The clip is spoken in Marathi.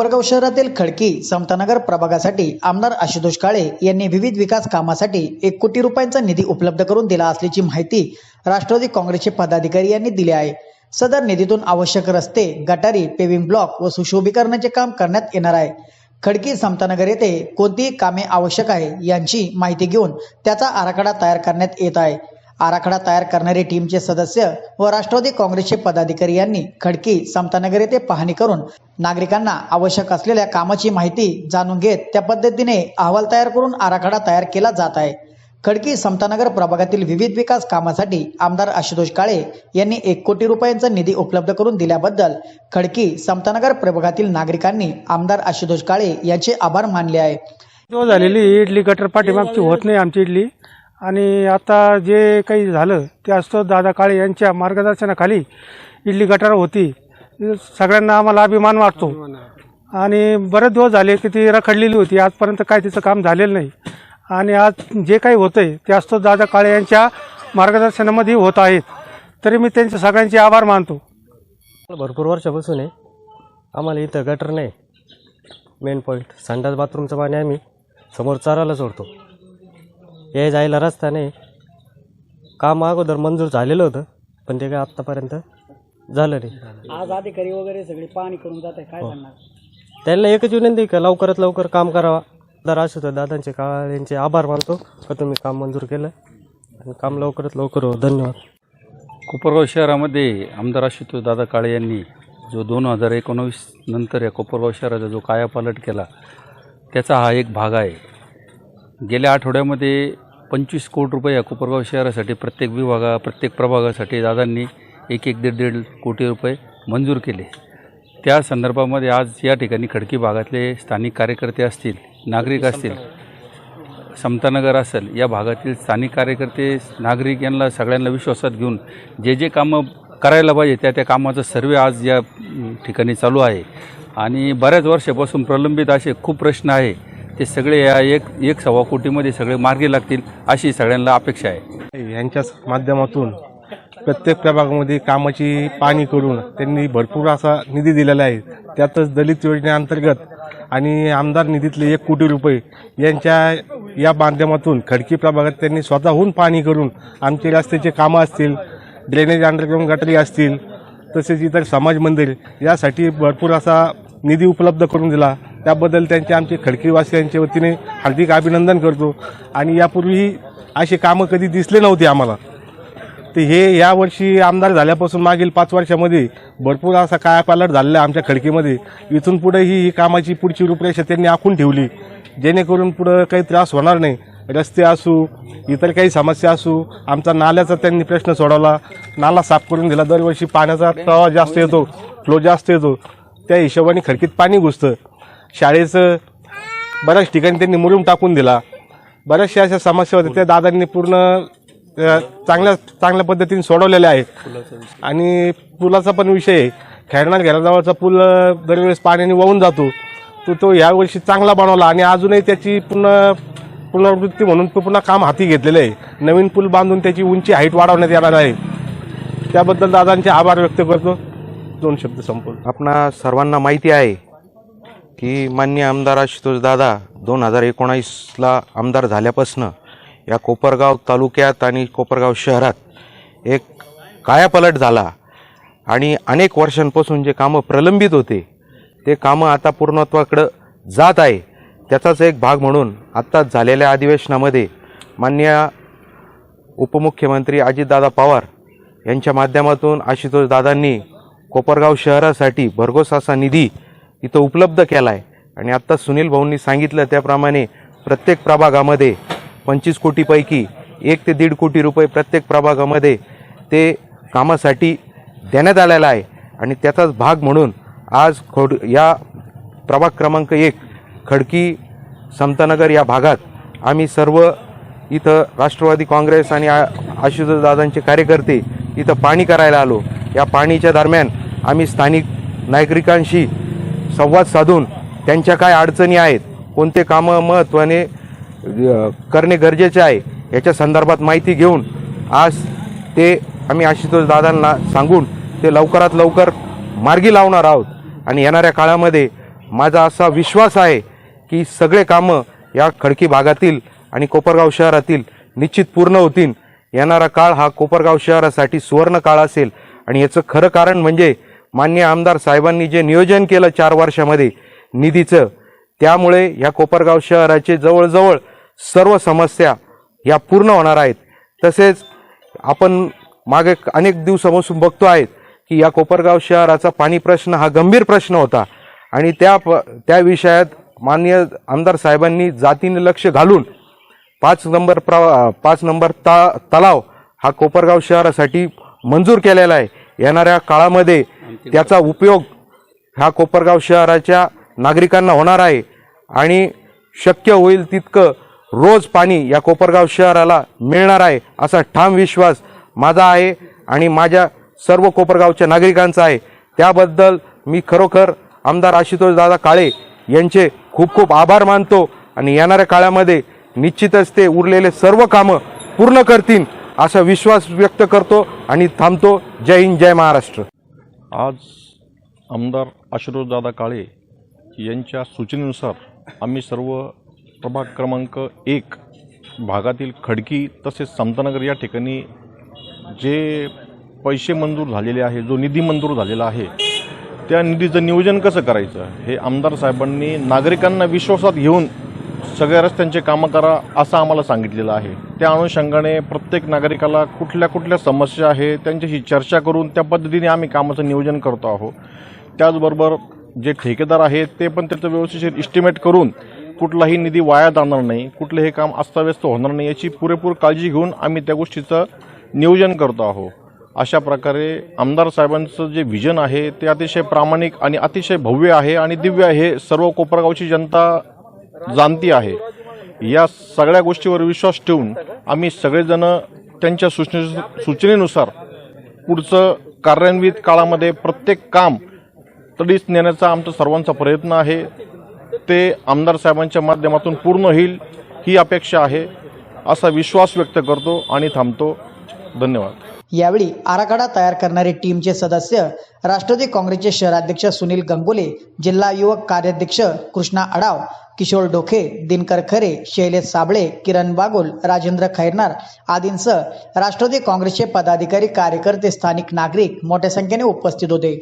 कोपरगाव शहरातील खडकी समतानगर प्रभागासाठी आमदार आशुतोष काळे यांनी विविध विकास कामासाठी एक कोटी रुपयांचा निधी उपलब्ध करून दिला असल्याची माहिती राष्ट्रवादी काँग्रेसचे पदाधिकारी यांनी दिली आहे. सदर निधीतून आवश्यक रस्ते गटारी पेविंग ब्लॉक व सुशोभीकरणाचे काम करण्यात येणार आहे. खडकी समतानगर येथे कोणतीही कामे आवश्यक आहे यांची माहिती घेऊन त्याचा आराखडा तयार करण्यात येत आहे. आराखडा तयार करणारे टीमचे सदस्य व राष्ट्रवादी काँग्रेसचे पदाधिकारी यांनी खडकी समतानगर येथे पाहणी करून नागरिकांना आवश्यक असलेल्या कामाची माहिती जाणून घेत त्या पद्धतीने अहवाल तयार करून आराखडा तयार केला जात आहे. खडकी समतानगर प्रभागातील विविध विकास कामासाठी आमदार आशुतोष काळे यांनी एक कोटी रुपयांचा निधी उपलब्ध करून दिल्याबद्दल खडकी समतानगर प्रभागातील नागरिकांनी आमदार आशुतोष काळे यांचे आभार मानले आहे. जो झालेली इडली गटर पाठीमागची होत नाही आमची इडली. आणि आता जे काही झालं ते असतो दादा काळे यांच्या मार्गदर्शनाखाली इडली गटार होती. सगळ्यांना आम्हाला अभिमान वाटतो. आणि बरेच दिवस झाले की ती रखडलेली होती. आजपर्यंत काय तिचं काम झालेलं नाही. आणि आज जे काही होतंय ते असतो दादा काळे यांच्या मार्गदर्शनामध्ये होत आहेत. तरी मी त्यांचे सगळ्यांचे आभार मानतो. भरपूर वर्षापासून आहे. आम्हाला इथं गटर नाही. मेन पॉईंट संडास बाथरूमचं पाणी आम्ही समोर चारायला सोडतो. ये जायला रस्ता नाही. काम अगोदर मंजूर झालेलं होतं पण ते काय आत्तापर्यंत झालं नाही. आज अधिकारी वगैरे सगळे पाहणी करून जात आहे काय सांगणार त्यांना एकच विनंती आहे का लवकरात लवकर काम करावा. दर असं तर दादांचे काळ्यांचे आभार मानतो का तुम्ही काम मंजूर केलं. आणि काम लवकरात लवकर हो. धन्यवाद. कोपरगाव शहरामध्ये आमदार आशुतोष दादा काळे यांनी जो दोन हजार एकोणावीस नंतर या कोपरगाव शहराचा जो कायापालट केला त्याचा हा एक भाग आहे. गेल्या आठवड्यामध्ये पंचवीस कोटी रुपये या कोपरगाव शहरासाठी प्रत्येक विभागा प्रत्येक प्रभागासाठी दादांनी एक एक दीड दीड कोटी रुपये मंजूर केले. त्या संदर्भामध्ये आज या ठिकाणी खडकी भागातले स्थानिक कार्यकर्ते असतील नागरिक असतील समतानगर असेल या भागातील स्थानिक कार्यकर्ते नागरिक यांना सगळ्यांना विश्वासात घेऊन जे जे कामं करायला पाहिजे त्या त्या कामाचा सर्वे आज या ठिकाणी चालू आहे. आणि बऱ्याच वर्षापासून प्रलंबित असे खूप प्रश्न आहे. ते सगळे या एक एक सव्वा कोटीमध्ये सगळे मार्गी लागतील अशी सगळ्यांना अपेक्षा आहे. यांच्याच माध्यमातून प्रत्येक प्रभागामध्ये कामाची पाहणी करून त्यांनी भरपूर असा निधी दिलेला आहे. त्यातच दलित योजनेअंतर्गत आणि आमदार निधीतले एक कोटी रुपये यांच्या या माध्यमातून खडकी प्रभागात त्यांनी स्वतःहून पाणी करून आमचे रस्त्याचे कामं असतील ड्रेनेज अंडरग्राऊंड गटरी असतील तसेच इतर समाज मंदिर यासाठी भरपूर असा निधी उपलब्ध करून दिला. त्याबद्दल त्यांचे आमचे खडकीवासियांच्या वतीने हार्दिक अभिनंदन करतो. आणि यापूर्वीही अशी कामं कधी दिसले नव्हते आम्हाला. तर हे यावर्षी आमदार झाल्यापासून मागील पाच वर्षामध्ये भरपूर असा कायापालट झालेला आहे आमच्या खडकीमध्ये. इथून पुढेही ही कामाची पुढची रूपरेषा त्यांनी आखून ठेवली. जेणेकरून पुढं काही त्रास होणार नाही. रस्ते असू इतर काही समस्या असू आमचा नाल्याचा त्यांनी प्रश्न सोडवला. नाला साफ करून दिला. दरवर्षी पाण्याचा प्रवाह जास्त येतो फ्लो जास्त येतो. त्या हिशोबाने खडकीत पाणी घुसतं. शाळेचं बऱ्याच ठिकाणी त्यांनी मुरुम टाकून दिला. बऱ्याचशा अशा समस्या होत्या. त्या दादांनी पूर्ण चांगल्या चांगल्या पद्धतीने सोडवलेल्या आहेत. आणि पुलाचा पण विषय आहे. खेळणार घराजवळचा पूल दरवेळेस पाण्याने वाहून जातो. तो तो यावर्षी चांगला बनवला आणि अजूनही त्याची पूर्ण पुनरावृत्ती म्हणून तो पुन्हा काम हाती घेतलेलं आहे. नवीन पूल बांधून त्याची उंची हाईट वाढवण्यात येणार आहे. त्याबद्दल दादांचे आभार व्यक्त करतो. दोन शब्द संपूर्ण आपणा सर्वांना माहिती आहे की मान्य आमदार आशुतोष दादा दोन हजार एकोणावीसला आमदार झाल्यापासनं या कोपरगाव तालुक्यात आणि कोपरगाव शहरात एक कायापलट झाला. आणि अनेक वर्षांपासून जे कामं प्रलंबित होते ते कामं आता पूर्णत्वाकडं जात आहे. त्याचाच एक भाग म्हणून आत्ताच झालेल्या अधिवेशनामध्ये मान्य उपमुख्यमंत्री अजितदादा पवार यांच्या माध्यमातून आशुतोष दादांनी कोपरगाव शहरासाठी भरघोस असा निधी इथं उपलब्ध केला आहे आणि आत्ता सुनील भाऊंनी सांगितलं त्याप्रमाणे प्रत्येक प्रभागामध्ये पंचवीस कोटीपैकी एक ते दीड कोटी रुपये प्रत्येक प्रभागामध्ये ते कामासाठी देण्यात आलेला आहे. आणि त्याचाच भाग म्हणून आज खोड या प्रभाग क्रमांक एक खडकी समतानगर या भागात आम्ही सर्व इथं राष्ट्रवादी काँग्रेस आणि आ- कार्यकर्ते इथं पाणी करायला आलो. या पाणीच्या दरम्यान आम्ही स्थानिक नागरिकांशी संवाद साधून त्यांच्या काय अडचणी आहेत कोणते कामं महत्त्वाने करणे गरजेचे आहे याच्या संदर्भात माहिती घेऊन आज ते आम्ही आशुतोष दादांना सांगून ते लवकरात लवकर मार्गी लावणार आहोत. आणि येणाऱ्या काळामध्ये माझा असा विश्वास आहे की सगळे कामं या खडकी भागातील आणि कोपरगाव शहरातील निश्चित पूर्ण होतील. येणारा काळ हा कोपरगाव शहरासाठी सुवर्ण काळ असेल. आणि याचं खरं कारण म्हणजे मान्य आमदार साहेबांनी जे नियोजन केलं चार वर्षामध्ये निधीचं त्यामुळे या कोपरगाव शहराचे जवळजवळ सर्व समस्या या पूर्ण होणार आहेत. तसेच आपण मागे अनेक दिवसापासून बघतो आहेत की या कोपरगाव शहराचा पाणी प्रश्न हा गंभीर प्रश्न होता. आणि त्या प त्या विषयात माननीय आमदार साहेबांनी जातीने लक्ष घालून पाच नंबर प्र पाच नंबर ता तलाव हा कोपरगाव शहरासाठी मंजूर केलेला आहे. येणाऱ्या काळामध्ये त्याचा उपयोग ह्या कोपरगाव शहराच्या नागरिकांना होणार आहे. आणि शक्य होईल तितकं रोज पाणी या कोपरगाव शहराला मिळणार आहे असा ठाम विश्वास माझा आहे आणि माझ्या सर्व कोपरगावच्या नागरिकांचा आहे. त्याबद्दल मी खरोखर आमदार आशुतोष दादा काळे यांचे खूप खूप आभार मानतो आणि येणाऱ्या काळामध्ये निश्चितच ते उरलेले सर्व कामं पूर्ण करतील असा विश्वास व्यक्त करतो आणि थांबतो. जय हिंद जय महाराष्ट्र. आज आमदार आशुतोषदादा काळे यांच्या सूचनेनुसार आम्ही सर्व प्रभाग क्रमांक एक भागातील खडकी तसेच समतानगर या ठिकाणी जे पैसे मंजूर झालेले आहे जो निधी मंजूर झालेला आहे त्या निधीचं नियोजन कसं करायचं? हे आमदार साहेबांनी नागरिकांना विश्वासात घेऊन सगळ्या रस्त्यांचे कामं करा असं आम्हाला सांगितलेलं आहे. त्या अनुषंगाने प्रत्येक नागरिकाला कुठल्या कुठल्या समस्या आहे त्यांच्याशी चर्चा करून त्या पद्धतीने आम्ही कामाचं नियोजन करतो आहोत. त्याचबरोबर जे ठेकेदार आहेत ते पण त्याचं व्यवस्थित इस्टिमेट करून कुठलाही निधी वाया जाणार नाही कुठलं हे काम अस्ताव्यस्त होणार नाही याची पुरेपूर काळजी घेऊन आम्ही त्या गोष्टीचं नियोजन करतो आहोत. अशा प्रकारे आमदार साहेबांचं जे व्हिजन आहे ते अतिशय प्रामाणिक आणि अतिशय भव्य आहे आणि दिव्य आहे. सर्व कोपरगावची जनता जाणती आहे. या सगळ्या गोष्टीवर विश्वास ठेवून आम्ही सगळेजण त्यांच्या सूचने सूचनेनुसार पुढचं कार्यान्वित काळामध्ये प्रत्येक काम तडीच नेण्याचा आमचा सर्वांचा प्रयत्न आहे. ते आमदार साहेबांच्या माध्यमातून पूर्ण होईल ही अपेक्षा आहे असा विश्वास व्यक्त करतो आणि थांबतो. धन्यवाद. यावेळी आराखडा तयार करणारे टीमचे सदस्य राष्ट्रवादी काँग्रेसचे शहराध्यक्ष सुनील गंगोले जिल्हा युवक कार्याध्यक्ष कृष्णा अडाव किशोर डोखे दिनकर खरे शैलेश साबळे किरण बागुल राजेंद्र खैरनार आदींसह राष्ट्रवादी काँग्रेसचे पदाधिकारी कार्यकर्ते स्थानिक नागरिक मोठ्या संख्येने उपस्थित होते.